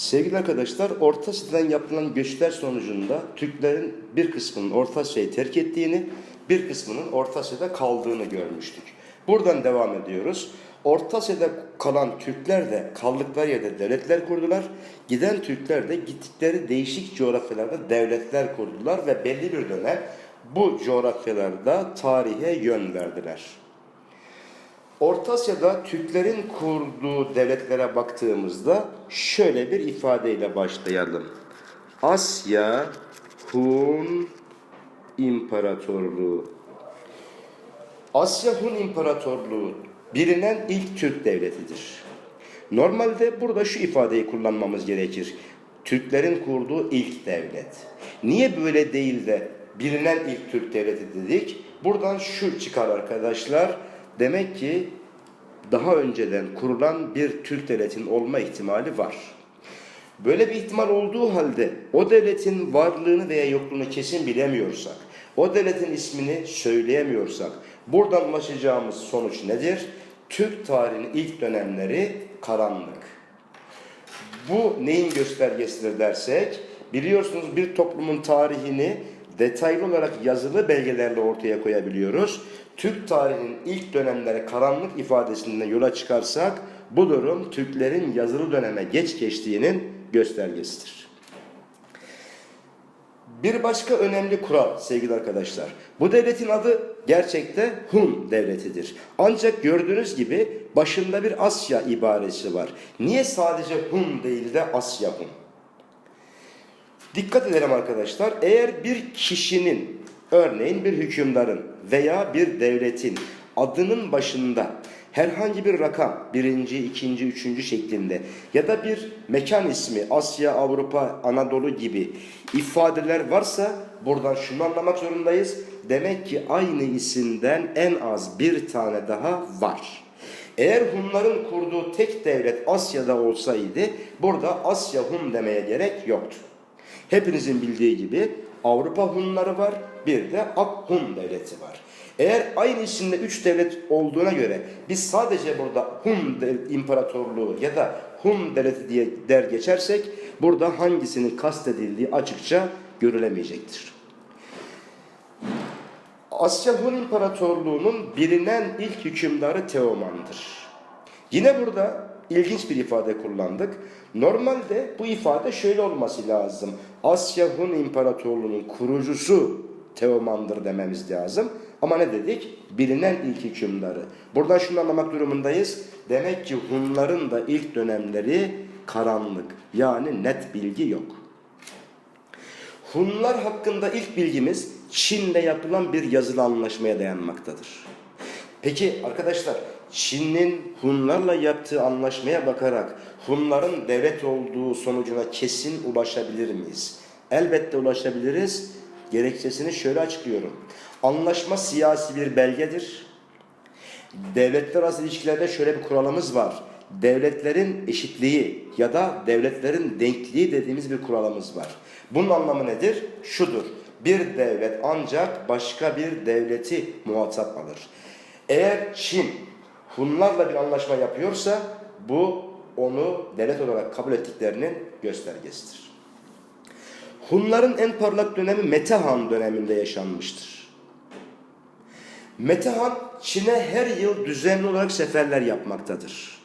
Sevgili arkadaşlar, Orta Asya'dan yapılan göçler sonucunda Türklerin bir kısmının Orta Asya'yı terk ettiğini, bir kısmının Orta Asya'da kaldığını görmüştük. Buradan devam ediyoruz. Orta Asya'da kalan Türkler de kaldıkları yerde devletler kurdular. Giden Türkler de gittikleri değişik coğrafyalarda devletler kurdular ve belli bir dönem bu coğrafyalarda tarihe yön verdiler. Orta Asya'da Türklerin kurduğu devletlere baktığımızda şöyle bir ifadeyle başlayalım. Asya Hun İmparatorluğu. Asya Hun İmparatorluğu bilinen ilk Türk devletidir. Normalde burada şu ifadeyi kullanmamız gerekir. Türklerin kurduğu ilk devlet. Niye böyle değil de bilinen ilk Türk devleti dedik? Buradan şu çıkar arkadaşlar. Demek ki daha önceden kurulan bir Türk devletinin olma ihtimali var. Böyle bir ihtimal olduğu halde o devletin varlığını veya yokluğunu kesin bilemiyorsak, o devletin ismini söyleyemiyorsak, buradan ulaşacağımız sonuç nedir? Türk tarihinin ilk dönemleri karanlık. Bu neyin göstergesidir dersek, biliyorsunuz bir toplumun tarihini detaylı olarak yazılı belgelerle ortaya koyabiliyoruz. Türk tarihinin ilk dönemleri karanlık ifadesinden yola çıkarsak bu durum Türklerin yazılı döneme geç geçtiğinin göstergesidir. Bir başka önemli kural sevgili arkadaşlar. Bu devletin adı gerçekte Hun devletidir. Ancak gördüğünüz gibi başında bir Asya ibaresi var. Niye sadece Hun değil de Asya Hun? Dikkat edelim arkadaşlar. Eğer bir kişinin, örneğin bir hükümdarın veya bir devletin adının başında herhangi bir rakam, birinci, ikinci, üçüncü şeklinde ya da bir mekan ismi, Asya, Avrupa, Anadolu gibi ifadeler varsa buradan şunu anlamak zorundayız. Demek ki aynı isimden en az bir tane daha var. Eğer Hunların kurduğu tek devlet Asya'da olsaydı burada Asya Hun demeye gerek yoktu. Hepinizin bildiği gibi Avrupa Hunları var, bir de Ak Hun devleti var. Eğer aynı isimde üç devlet olduğuna göre biz sadece burada Hun İmparatorluğu ya da Hun devleti diye der geçersek burada hangisinin kastedildiği açıkça görülemeyecektir. Asya Hun İmparatorluğu'nun bilinen ilk hükümdarı Teoman'dır. Yine burada ilginç bir ifade kullandık. Normalde bu ifade şöyle olması lazım. Asya Hun İmparatorluğu'nun kurucusu Teoman'dır dememiz lazım. Ama ne dedik? Bilinen ilk hükümdarı. Buradan şunu anlamak durumundayız. Demek ki Hunların da ilk dönemleri karanlık. Yani net bilgi yok. Hunlar hakkında ilk bilgimiz Çin'de yapılan bir yazılı anlaşmaya dayanmaktadır. Peki arkadaşlar Çin'in Hunlarla yaptığı anlaşmaya bakarak Hunların devlet olduğu sonucuna kesin ulaşabilir miyiz? Elbette ulaşabiliriz. Gerekçesini şöyle açıklıyorum. Anlaşma siyasi bir belgedir. Devletler arası ilişkilerde şöyle bir kuralımız var. Devletlerin eşitliği ya da devletlerin denkliği dediğimiz bir kuralımız var. Bunun anlamı nedir? Şudur. Bir devlet ancak başka bir devleti muhatap alır. Eğer Çin Hunlarla bir anlaşma yapıyorsa bu onu devlet olarak kabul ettiklerinin göstergesidir. Hunların en parlak dönemi Metehan döneminde yaşanmıştır. Metehan Çin'e her yıl düzenli olarak seferler yapmaktadır.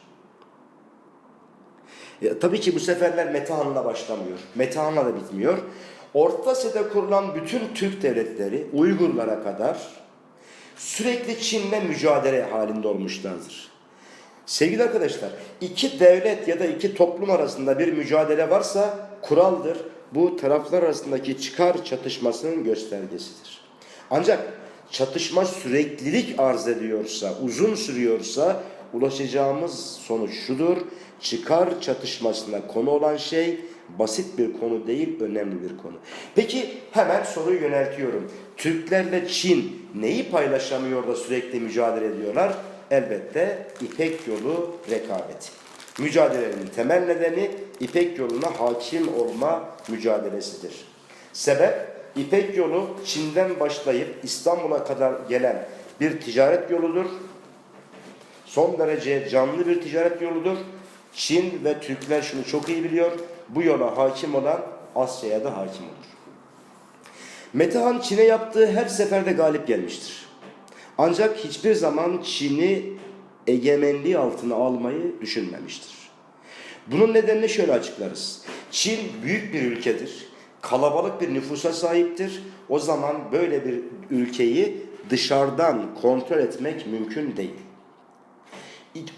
Ya, tabii ki bu seferler Metehan'la başlamıyor. Metehan'la da bitmiyor. Orta Asya'da kurulan bütün Türk devletleri Uygurlara kadar sürekli Çin'le mücadele halinde olmuşlardır. Sevgili arkadaşlar, iki devlet ya da iki toplum arasında bir mücadele varsa kuraldır. Bu taraflar arasındaki çıkar çatışmasının göstergesidir. Ancak çatışma süreklilik arz ediyorsa, uzun sürüyorsa ulaşacağımız sonuç şudur. Çıkar çatışmasına konu olan şey basit bir konu değil, önemli bir konu. Peki hemen soruyu yöneltiyorum. Türklerle Çin neyi paylaşamıyor da sürekli mücadele ediyorlar? Elbette İpek yolu rekabeti. Mücadelenin temel nedeni İpek yoluna hakim olma mücadelesidir. Sebep İpek yolu Çin'den başlayıp İstanbul'a kadar gelen bir ticaret yoludur. Son derece canlı bir ticaret yoludur. Çin ve Türkler şunu çok iyi biliyor. Bu yola hakim olan Asya'ya da hakim olur. Metehan Çin'e yaptığı her seferde galip gelmiştir. Ancak hiçbir zaman Çin'i egemenliği altına almayı düşünmemiştir. Bunun nedenini şöyle açıklarız. Çin büyük bir ülkedir. Kalabalık bir nüfusa sahiptir. O zaman böyle bir ülkeyi dışarıdan kontrol etmek mümkün değil.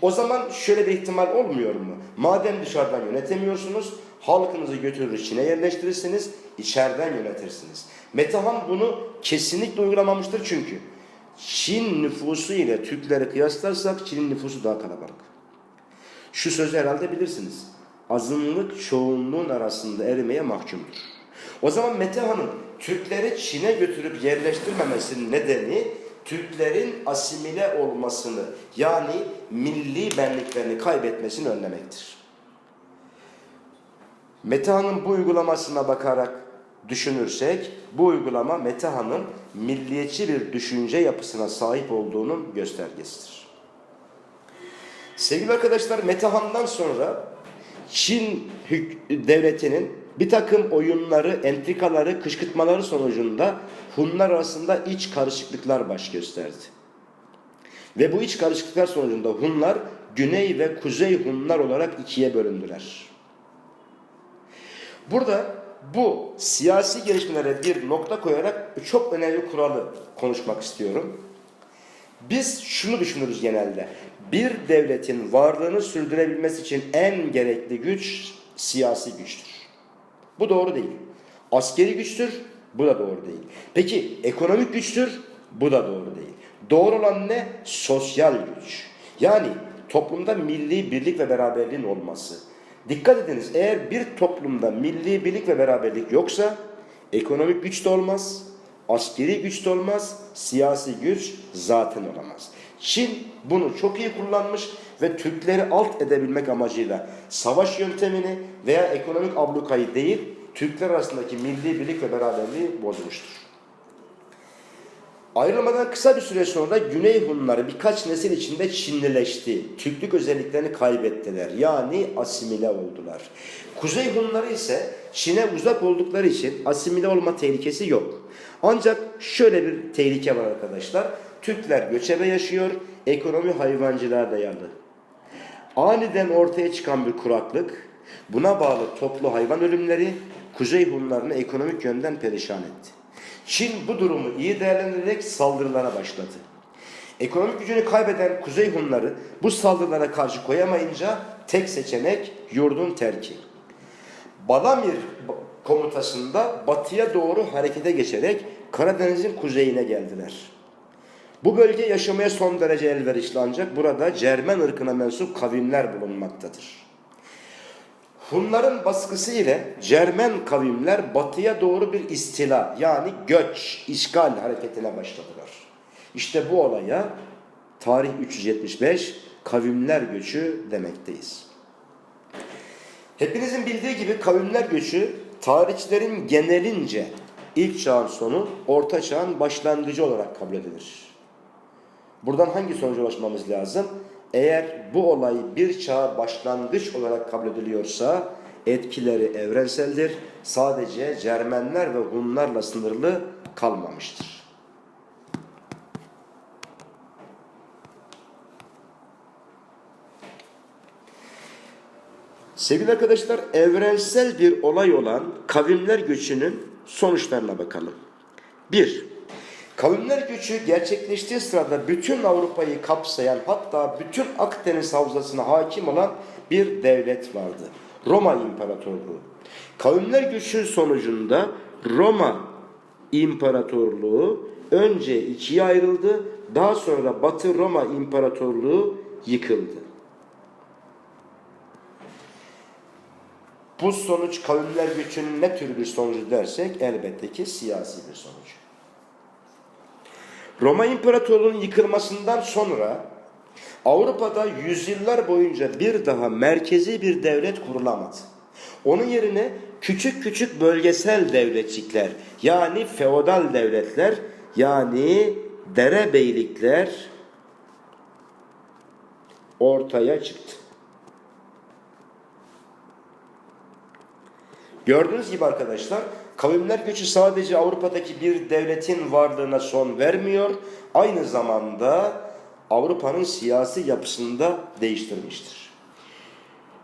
O zaman şöyle bir ihtimal olmuyor mu? Madem dışarıdan yönetemiyorsunuz, halkınızı götürür Çin'e yerleştirirsiniz, içeriden yönetirsiniz. Metehan bunu kesinlikle uygulamamıştır çünkü Çin nüfusu ile Türkleri kıyaslarsak Çin'in nüfusu daha kalabalık. Şu sözü herhalde bilirsiniz. Azınlık çoğunluğun arasında erimeye mahkumdur. O zaman Metehan'ın Türkleri Çin'e götürüp yerleştirmemesinin nedeni Türklerin asimile olmasını yani milli benliklerini kaybetmesini önlemektir. Metehan'ın bu uygulamasına bakarak düşünürsek bu uygulama Metehan'ın milliyetçi bir düşünce yapısına sahip olduğunun göstergesidir. Sevgili arkadaşlar Metehan'dan sonra Çin devletinin bir takım oyunları, entrikaları, kışkırtmaları sonucunda Hunlar arasında iç karışıklıklar baş gösterdi. Ve bu iç karışıklıklar sonucunda Hunlar Güney ve Kuzey Hunlar olarak ikiye bölündüler. Burada bu siyasi gelişmelere bir nokta koyarak çok önemli kuralı konuşmak istiyorum. Biz şunu düşünürüz genelde. Bir devletin varlığını sürdürebilmesi için en gerekli güç siyasi güçtür. Bu doğru değil. Askeri güçtür, bu da doğru değil. Peki ekonomik güçtür, bu da doğru değil. Doğru olan ne? Sosyal güç. Yani toplumda milli birlik ve beraberliğin olması. Dikkat ediniz eğer bir toplumda milli birlik ve beraberlik yoksa ekonomik güç de olmaz, askeri güç de olmaz, siyasi güç zaten olamaz. Çin bunu çok iyi kullanmış ve Türkleri alt edebilmek amacıyla savaş yöntemini veya ekonomik ablukayı değil, Türkler arasındaki milli birlik ve beraberliği bozmuştur. Ayrılmadan kısa bir süre sonra Güney Hunları birkaç nesil içinde Çinlileşti. Türklük özelliklerini kaybettiler. Yani asimile oldular. Kuzey Hunları ise Çin'e uzak oldukları için asimile olma tehlikesi yok. Ancak şöyle bir tehlike var arkadaşlar. Türkler göçebe yaşıyor, ekonomi hayvancılığa dayalı. Aniden ortaya çıkan bir kuraklık, buna bağlı toplu hayvan ölümleri Kuzey Hunlarını ekonomik yönden perişan etti. Çin bu durumu iyi değerlendirerek saldırılara başladı. Ekonomik gücünü kaybeden Kuzey Hunları bu saldırılara karşı koyamayınca tek seçenek yurdun terki. Balamir komutasında batıya doğru harekete geçerek Karadeniz'in kuzeyine geldiler. Bu bölge yaşamaya son derece elverişli ancak burada Cermen ırkına mensup kavimler bulunmaktadır. Hunların baskısı ile Cermen kavimler batıya doğru bir istila yani göç, işgal hareketine başladılar. İşte bu olaya tarih 375 kavimler göçü demekteyiz. Hepinizin bildiği gibi kavimler göçü tarihçilerin genelince ilk çağın sonu, orta çağın başlangıcı olarak kabul edilir. Buradan hangi sonuca ulaşmamız lazım? Eğer bu olay bir çağa başlangıç olarak kabul ediliyorsa etkileri evrenseldir. Sadece Cermenler ve Hunlarla sınırlı kalmamıştır. Sevgili arkadaşlar, evrensel bir olay olan kavimler göçünün sonuçlarına bakalım. 1. Kavimler göçü gerçekleştiği sırada bütün Avrupa'yı kapsayan hatta bütün Akdeniz havzasına hakim olan bir devlet vardı. Roma İmparatorluğu. Kavimler göçü sonucunda Roma İmparatorluğu önce ikiye ayrıldı, daha sonra Batı Roma İmparatorluğu yıkıldı. Bu sonuç kavimler göçünün ne tür bir sonucu dersek elbette ki siyasi bir sonuç. Roma İmparatorluğu'nun yıkılmasından sonra Avrupa'da yüzyıllar boyunca bir daha merkezi bir devlet kurulamadı. Onun yerine küçük küçük bölgesel devletçikler yani feodal devletler yani derebeylikler ortaya çıktı. Gördüğünüz gibi arkadaşlar Kavimler göçü sadece Avrupa'daki bir devletin varlığına son vermiyor, aynı zamanda Avrupa'nın siyasi yapısını da değiştirmiştir.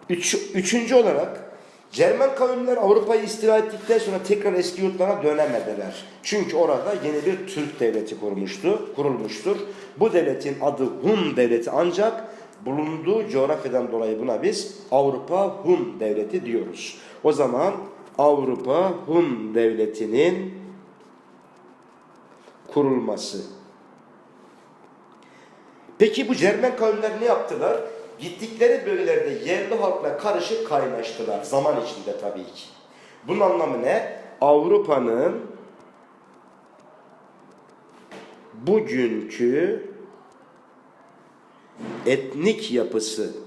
Üç, üçüncü olarak Cermen kavimler Avrupa'yı istila ettikten sonra tekrar eski yurtlarına dönemediler. Çünkü orada yeni bir Türk devleti kurmuştu, kurulmuştur. Bu devletin adı Hun devleti ancak bulunduğu coğrafyadan dolayı buna biz Avrupa Hun devleti diyoruz. O zaman Avrupa Hun Devleti'nin kurulması. Peki bu Cermen kavimler ne yaptılar? Gittikleri bölgelerde yerli halkla karışık kaynaştılar. Zaman içinde tabii ki. Bunun anlamı ne? Avrupa'nın bugünkü etnik yapısı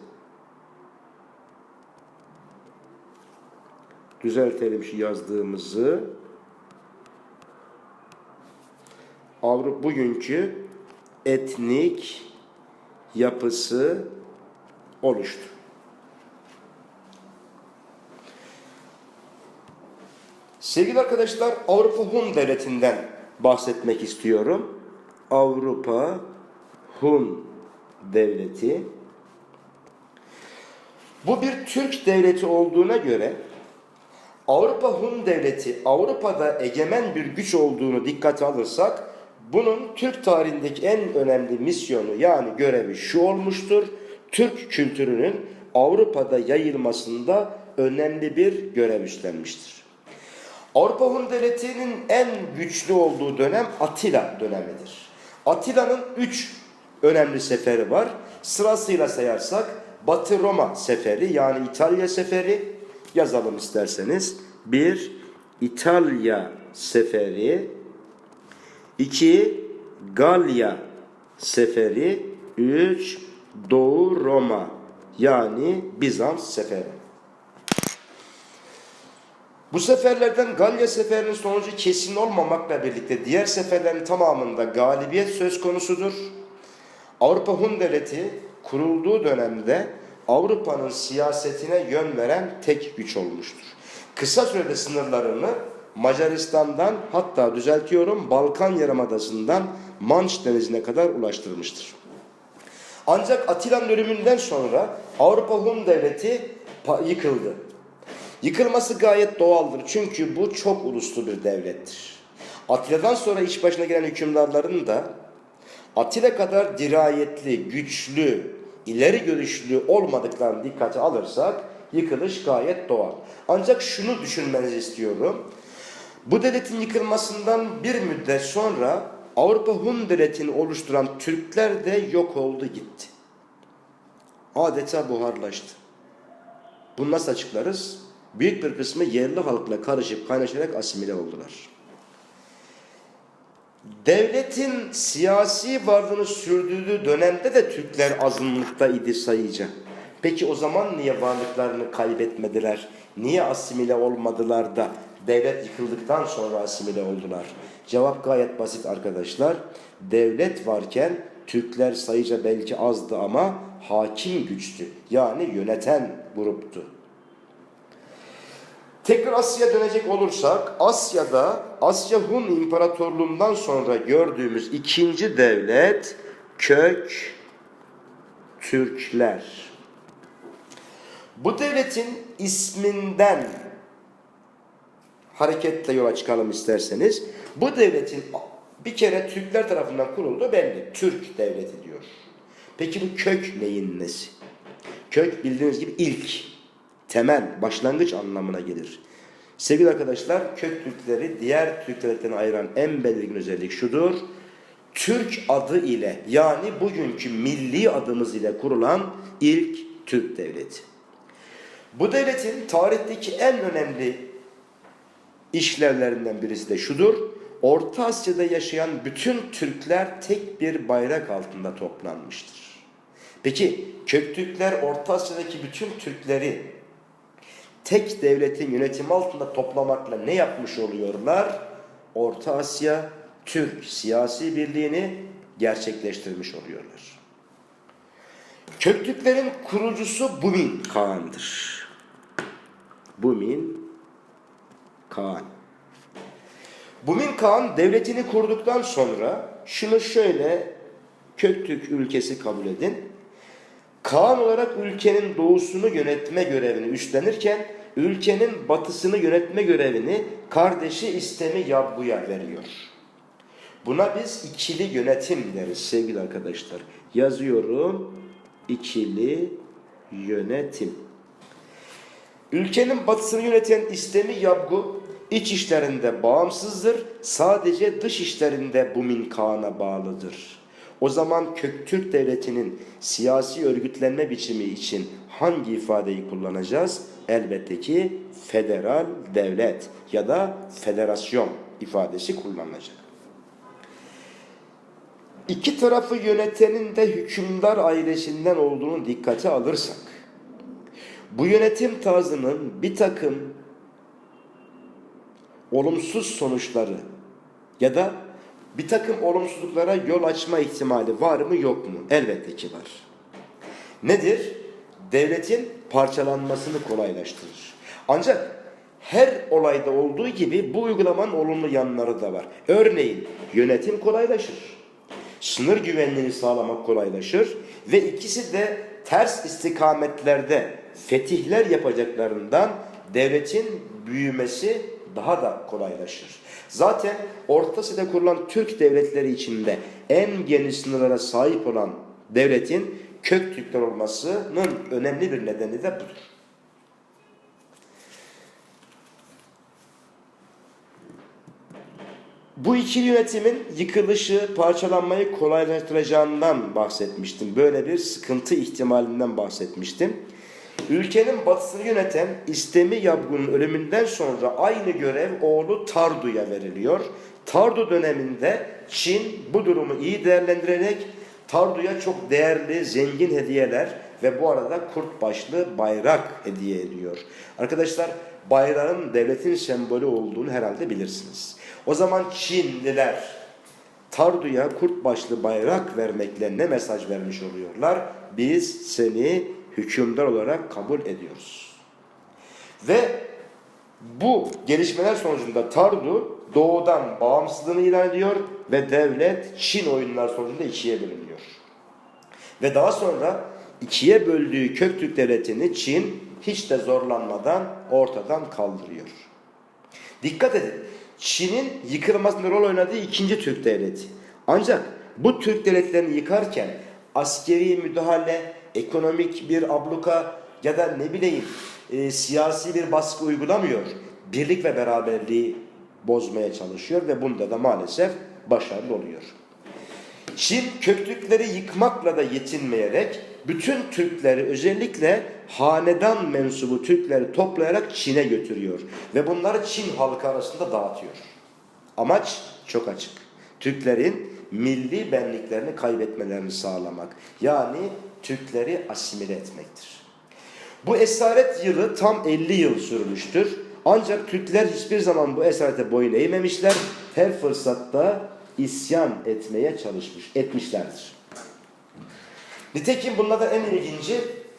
düzeltelim şu yazdığımızı. Avrupa bugünkü etnik yapısı oluştu. Sevgili arkadaşlar Avrupa Hun Devleti'nden bahsetmek istiyorum. Avrupa Hun Devleti. Bu bir Türk devleti olduğuna göre Avrupa Hun Devleti Avrupa'da egemen bir güç olduğunu dikkate alırsak bunun Türk tarihindeki en önemli misyonu yani görevi şu olmuştur. Türk kültürünün Avrupa'da yayılmasında önemli bir görev üstlenmiştir. Avrupa Hun Devleti'nin en güçlü olduğu dönem Atilla dönemidir. Atilla'nın üç önemli seferi var. Sırasıyla sayarsak Batı Roma seferi yani İtalya seferi, yazalım isterseniz. 1. İtalya seferi 2. Galya seferi 3. Doğu Roma yani Bizans seferi. Bu seferlerden Galya seferinin sonucu kesin olmamakla birlikte diğer seferlerin tamamında galibiyet söz konusudur. Avrupa Hun Devleti kurulduğu dönemde Avrupa'nın siyasetine yön veren tek güç olmuştur. Kısa sürede sınırlarını Macaristan'dan hatta düzeltiyorum Balkan Yarımadası'ndan Manç Denizi'ne kadar ulaştırmıştır. Ancak Atilla'nın ölümünden sonra Avrupa Hun Devleti yıkıldı. Yıkılması gayet doğaldır çünkü bu çok uluslu bir devlettir. Atilla'dan sonra iş başına gelen hükümdarların da Atilla kadar dirayetli, güçlü, ileri görüşlü olmadıklarını dikkate alırsak yıkılış gayet doğal. Ancak şunu düşünmenizi istiyorum. Bu devletin yıkılmasından bir müddet sonra Avrupa Hun devletini oluşturan Türkler de yok oldu gitti. Adeta buharlaştı. Bunu nasıl açıklarız? Büyük bir kısmı yerli halkla karışıp kaynaşarak asimile oldular. Devletin siyasi varlığını sürdürdüğü dönemde de Türkler azınlıkta idi sayıca. Peki o zaman niye varlıklarını kaybetmediler? Niye asimile olmadılar da devlet yıkıldıktan sonra asimile oldular? Cevap gayet basit arkadaşlar. Devlet varken Türkler sayıca belki azdı ama hakim güçtü. Yani yöneten gruptu. Tekrar Asya dönecek olursak Asya'da Asya Hun İmparatorluğundan sonra gördüğümüz ikinci devlet kök Türkler. Bu devletin isminden hareketle yola çıkalım isterseniz. Bu devletin bir kere Türkler tarafından kurulduğu belli. Türk devleti diyor. Peki bu kök neyin nesi? Kök bildiğiniz gibi ilk temel, başlangıç anlamına gelir. Sevgili arkadaşlar, kök Türkleri diğer Türk devletlerine ayıran en belirgin özellik şudur. Türk adı ile yani bugünkü milli adımız ile kurulan ilk Türk devleti. Bu devletin tarihteki en önemli işlevlerinden birisi de şudur. Orta Asya'da yaşayan bütün Türkler tek bir bayrak altında toplanmıştır. Peki Köktürkler Orta Asya'daki bütün Türkleri tek devletin yönetimi altında toplamakla ne yapmış oluyorlar? Orta Asya Türk siyasi birliğini gerçekleştirmiş oluyorlar. Köktürklerin kurucusu Bumin Kağan'dır. Bumin Kağan. Bumin Kağan devletini kurduktan sonra şunu şöyle Köktürk ülkesi kabul edin. Kaan olarak ülkenin doğusunu yönetme görevini üstlenirken ülkenin batısını yönetme görevini kardeşi İstemi Yabgu'ya veriyor. Buna biz ikili yönetim deriz sevgili arkadaşlar. Yazıyorum ikili yönetim. Ülkenin batısını yöneten İstemi Yabgu iç işlerinde bağımsızdır. Sadece dış işlerinde Bumin Kağan'a bağlıdır. O zaman Köktürk Devleti'nin siyasi örgütlenme biçimi için hangi ifadeyi kullanacağız? Elbette ki federal devlet ya da federasyon ifadesi kullanılacak. İki tarafı yönetenin de hükümdar ailesinden olduğunu dikkate alırsak, bu yönetim tarzının bir takım olumsuz sonuçları ya da bir takım olumsuzluklara yol açma ihtimali var mı yok mu? Elbette ki var. Nedir? Devletin parçalanmasını kolaylaştırır. Ancak her olayda olduğu gibi bu uygulamanın olumlu yanları da var. Örneğin yönetim kolaylaşır. Sınır güvenliğini sağlamak kolaylaşır ve ikisi de ters istikametlerde fetihler yapacaklarından devletin büyümesi daha da kolaylaşır. Zaten Orta Asya'da kurulan Türk devletleri içinde en geniş sınırlara sahip olan devletin kök Türkler olmasının önemli bir nedeni de budur. Bu ikili yönetimin yıkılışı, parçalanmayı kolaylaştıracağından bahsetmiştim. Böyle bir sıkıntı ihtimalinden bahsetmiştim. Ülkenin batısını yöneten İstemi Yabgun'un ölümünden sonra aynı görev oğlu Tardu'ya veriliyor. Tardu döneminde Çin bu durumu iyi değerlendirerek Tardu'ya çok değerli, zengin hediyeler ve bu arada kurt başlı bayrak hediye ediyor. Arkadaşlar bayrağın devletin sembolü olduğunu herhalde bilirsiniz. O zaman Çinliler Tardu'ya kurt başlı bayrak vermekle ne mesaj vermiş oluyorlar? Biz seni hükümdar olarak kabul ediyoruz. Ve bu gelişmeler sonucunda Tardu doğudan bağımsızlığını ilan ediyor ve devlet Çin oyunlar sonucunda ikiye bölünüyor. Ve daha sonra ikiye böldüğü Köktürk devletini Çin hiç de zorlanmadan ortadan kaldırıyor. Dikkat edin. Çin'in yıkılmasında rol oynadığı ikinci Türk devleti. Ancak bu Türk devletlerini yıkarken askeri müdahale, ekonomik bir abluka ya da ne bileyim e, siyasi bir baskı uygulamıyor. Birlik ve beraberliği bozmaya çalışıyor ve bunda da maalesef başarılı oluyor. Çin Köktürkleri yıkmakla da yetinmeyerek bütün Türkleri özellikle hanedan mensubu Türkleri toplayarak Çin'e götürüyor. Ve bunları Çin halkı arasında dağıtıyor. Amaç çok açık. Türklerin milli benliklerini kaybetmelerini sağlamak. Yani Türkleri asimile etmektir. Bu esaret yılı tam 50 yıl sürmüştür. Ancak Türkler hiçbir zaman bu esarete boyun eğmemişler. Her fırsatta isyan etmeye çalışmış, etmişlerdir. Nitekim bunlardan en ilginci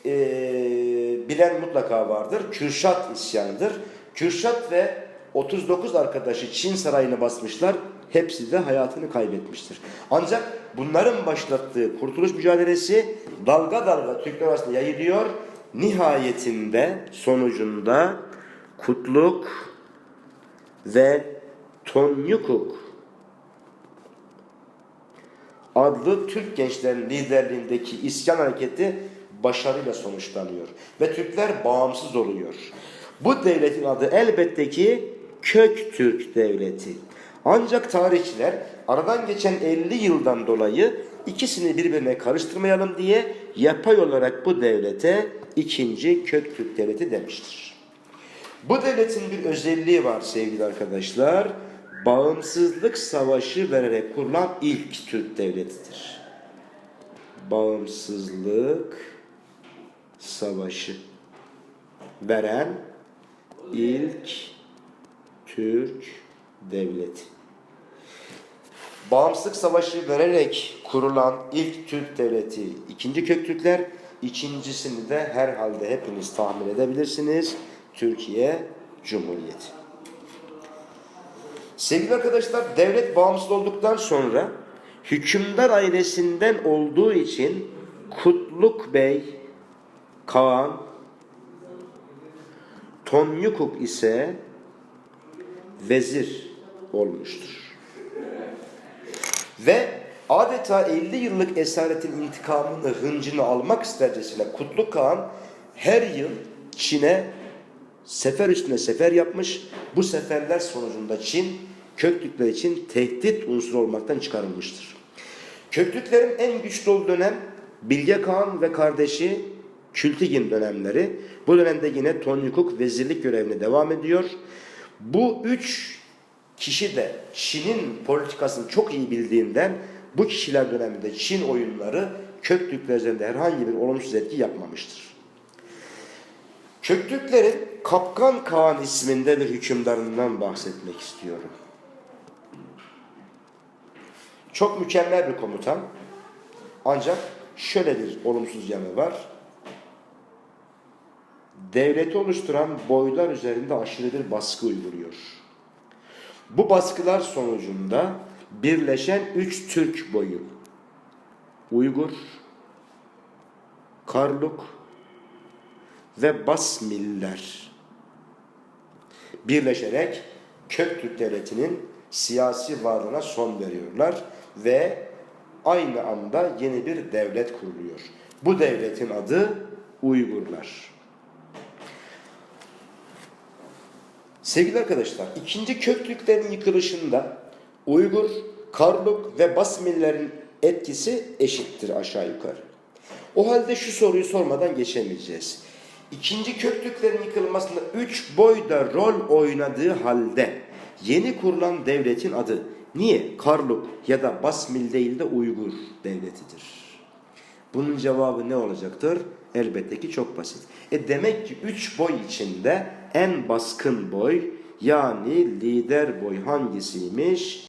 e, bilen mutlaka vardır. Kürşat isyanıdır. Kürşat ve 39 arkadaşı Çin sarayını basmışlar. Hepsi de hayatını kaybetmiştir. Ancak bunların başlattığı kurtuluş mücadelesi dalga dalga Türkler arasında yayılıyor. Nihayetinde sonucunda Kutluk ve Tonyukuk adlı Türk gençlerin liderliğindeki isyan hareketi başarıyla sonuçlanıyor. Ve Türkler bağımsız oluyor. Bu devletin adı elbette ki Köktürk Devleti. Ancak tarihçiler aradan geçen 50 yıldan dolayı ikisini birbirine karıştırmayalım diye yapay olarak bu devlete ikinci Köktürk Devleti demiştir. Bu devletin bir özelliği var sevgili arkadaşlar. Bağımsızlık savaşı vererek kurulan ilk Türk devletidir. Bağımsızlık savaşı veren ilk Türk devleti. Bağımsızlık savaşı vererek kurulan ilk Türk devleti ikinci Köktürkler, ikincisini de herhalde hepiniz tahmin edebilirsiniz. Türkiye Cumhuriyeti. Sevgili arkadaşlar devlet bağımsız olduktan sonra hükümdar ailesinden olduğu için Kutluk Bey, Kaan, Tonyukuk ise vezir olmuştur. Ve adeta 50 yıllık esaretin intikamını, hıncını almak istercesine Kutluk Kağan her yıl Çin'e sefer üstüne sefer yapmış. Bu seferler sonucunda Çin Köktürkler için tehdit unsuru olmaktan çıkarılmıştır. Köktürklerin en güçlü olduğu dönem Bilge Kağan ve kardeşi Kültigin dönemleri. Bu dönemde yine Tonyukuk vezirlik görevine devam ediyor. Bu üç kişi de Çin'in politikasını çok iyi bildiğinden bu kişiler döneminde Çin oyunları Köktürkler üzerinde herhangi bir olumsuz etki yapmamıştır. Köktürklerin Kapkan Kağan isminde bir hükümdarından bahsetmek istiyorum. Çok mükemmel bir komutan. Ancak şöyle bir olumsuz yanı var. Devleti oluşturan boylar üzerinde aşırı bir baskı uyguluyor. Bu baskılar sonucunda birleşen üç Türk boyu Uygur, Karluk ve Basmiller birleşerek Köktürk Devleti'nin siyasi varlığına son veriyorlar ve aynı anda yeni bir devlet kuruluyor. Bu devletin adı Uygurlar. Sevgili arkadaşlar, ikinci Köktürklerin yıkılışında Uygur, Karluk ve Basmillerin etkisi eşittir aşağı yukarı. O halde şu soruyu sormadan geçemeyeceğiz. İkinci Köktürklerin yıkılmasında üç boyda rol oynadığı halde yeni kurulan devletin adı niye Karluk ya da Basmil değil de Uygur devletidir? Bunun cevabı ne olacaktır? Elbette ki çok basit. E demek ki üç boy içinde en baskın boy yani lider boy hangisiymiş?